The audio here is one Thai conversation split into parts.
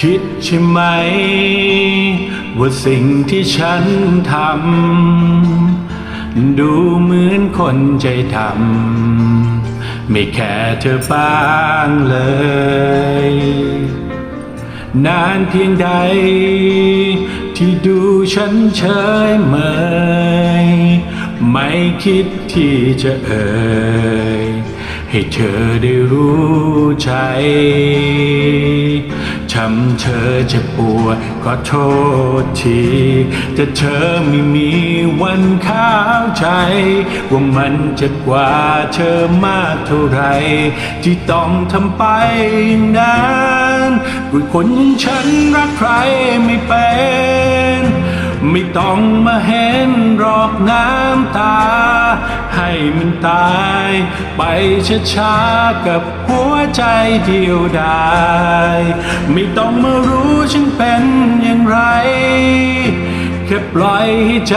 คิดใช่ไหม ว่าสิ่งที่ฉันทำดูเหมือนคนใจทำไม่แค่เธอบ้างเลย นานเพียงใด ที่ดูฉันเฉยเมย ไม่คิดที่จะเอ่ยให้เธอได้รู้ใจ ช้ำเธอจะปวดก็โทษทีแต่เธอไม่มีวันเข้าใจ ว่ามันจะกว่าเธอมากเท่าไหรที่ต้องทำไปนั้นด้วยคนอย่างฉันรักใครไม่เป็นไม่ต้องมาเห็นรอกน้ำตา ให้มันตายไปช้าๆกับหัว ใจเดียวดายไม่ต้องมารู้ฉันเป็นอย่างไรแค่ปล่อยให้ใจ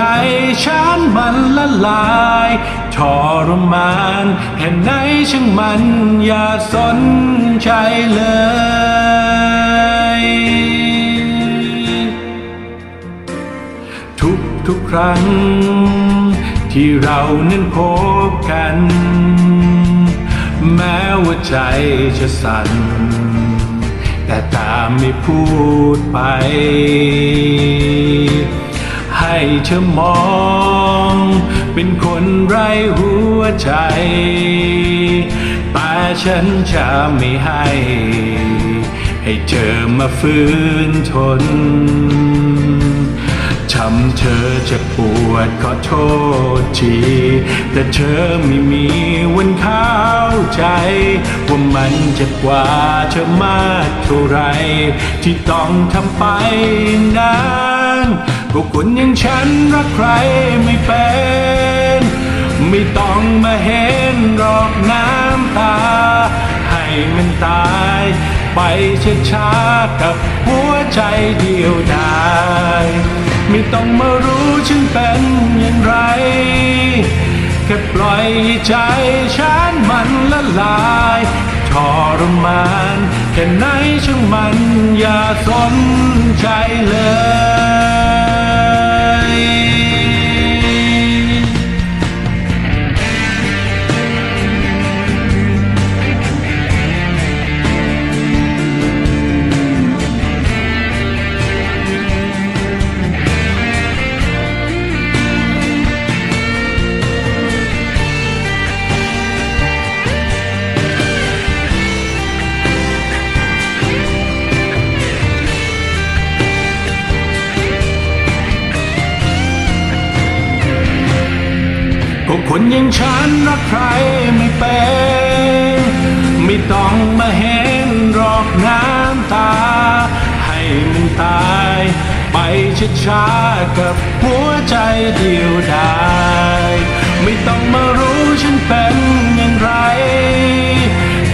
ฉันมันละลายทรมานแค่ไหนช่างมันอย่าสนใจเลยทุกทุกครั้งที่เรานั้นพบกัน ว่าใจจะสั่น แต่ตามไม่พูดไป ให้เธอมอง เป็นคนไร้หัวใจ แต่ฉันจะไม่ให้ ให้เธอมาฟื้นทนช้ำเธอจะปวดขอโทษที แต่เธอไม่มีวันเข้า ใจ ว่ามันจะกว่าเธอมากเท่าไร ที่ต้องทำไปนั้นก็คนอย่างฉันรักใครไม่เป็น ไม่ต้องมาเห็นรอกน้ำตา ให้มันตายไปช้าๆกับหัวใจเดียวดายไม่ต้องมารู้ฉันเป็น ปล่อยใจฉันมันละลายทรมานแค่ไหนช่างมันอย่าสนใจเลย ก็คนอย่างฉันรักใครไม่เป็นไม่ต้องมาเห็นรอกน้ำตา ให้มันตาย ไปช้าๆกับหัวใจเดียวดายไม่ต้องมารู้ฉันเป็นอย่างไร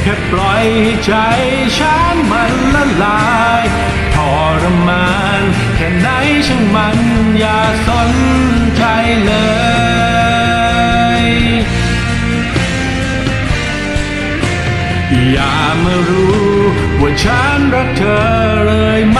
แค่ปล่อยให้ใจฉันมันละลายทรมาน แค่ไหนช่างมันอย่าสนใจเลย ว่าฉันรักเธอเลยไหม